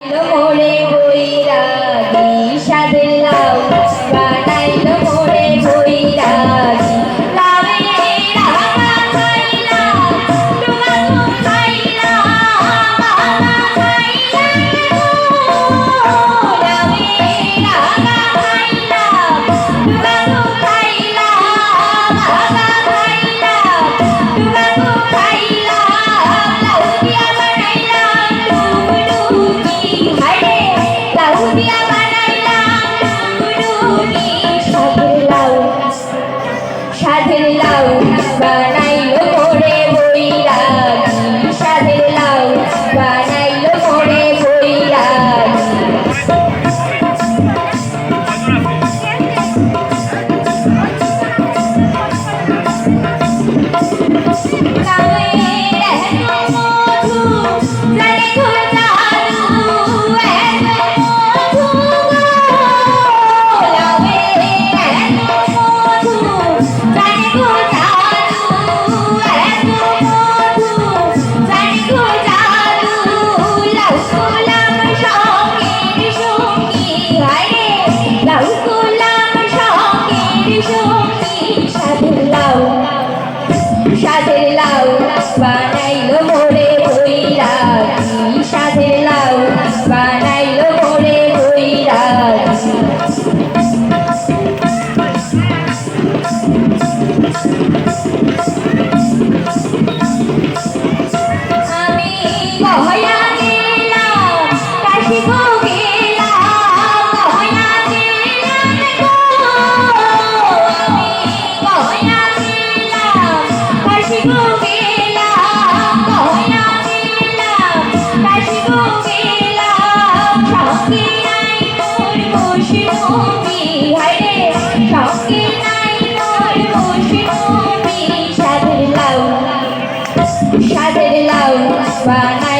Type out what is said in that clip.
Hello, Ole, Boy, Rabi. từng thằng bờ này লাউ বানাইলো মোরে বইরা মুর্শিদ তুমি হায়রে সঙ্গে নাই মোর মুর্শিদ তুমি। সাধের লাউ সাধের লাউ বানাই